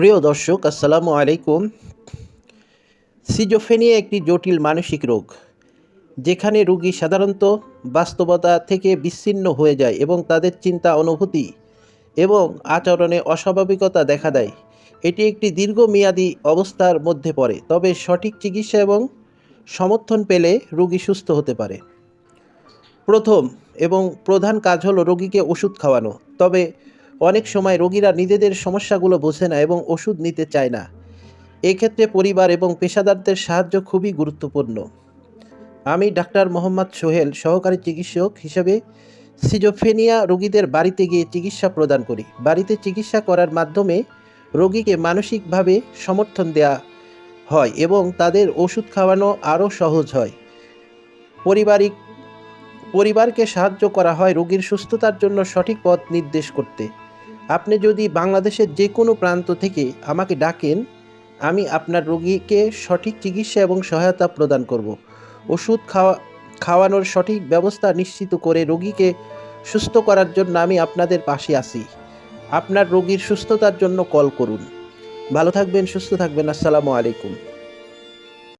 প্রিয় দর্শক, আসসালামু আলাইকুম। সিজোফেনিয়া একটি জটিল মানসিক রোগ, যেখানে রোগী সাধারণত বাস্তবতা থেকে বিচ্ছিন্ন হয়ে যায় এবং তাদের চিন্তা, অনুভূতি এবং আচরণে অস্বাভাবিকতা দেখা দেয়। এটি একটি দীর্ঘমেয়াদী অবস্থার মধ্যে পড়ে, তবে সঠিক চিকিৎসা এবং সমর্থন পেলে রোগী সুস্থ হতে পারে। প্রথম এবং প্রধান কাজ হলো রোগীকে ওষুধ খাওয়ানো, তবে অনেক সময় রোগীরা নিজেদের সমস্যাগুলো বোঝে না এবং ওষুধ নিতে চায় না। এক্ষেত্রে পরিবার এবং পেশাদারদের সাহায্য খুবই গুরুত্বপূর্ণ। আমি ডাক্তার মোহাম্মদ সোহেল, সহকারী চিকিৎসক হিসেবে সিজোফেনিয়া রোগীদের বাড়িতে গিয়ে চিকিৎসা প্রদান করি। বাড়িতে চিকিৎসা করার মাধ্যমে রোগীকে মানসিকভাবে সমর্থন দেওয়া হয় এবং তাদের ওষুধ খাওয়ানো আরও সহজ হয়। পারিবারিক, পরিবারকে সাহায্য করা হয় রোগীর সুস্থতার জন্য সঠিক পথ নির্দেশ করতে। আপনি যদি বাংলাদেশের যে কোনো প্রান্ত থেকে আমাকে ডাকেন, আমি আপনার রোগীকে সঠিক চিকিৎসা এবং সহায়তা প্রদান করব। ওষুধ খাওয়া, খাওয়ানোর সঠিক ব্যবস্থা নিশ্চিত করে রোগীকে সুস্থ করার জন্য আমি আপনাদের পাশে আছি। আপনার রোগীর সুস্থতার জন্য কল করুন। ভালো থাকবেন, সুস্থ থাকবেন। আসসালামু আলাইকুম।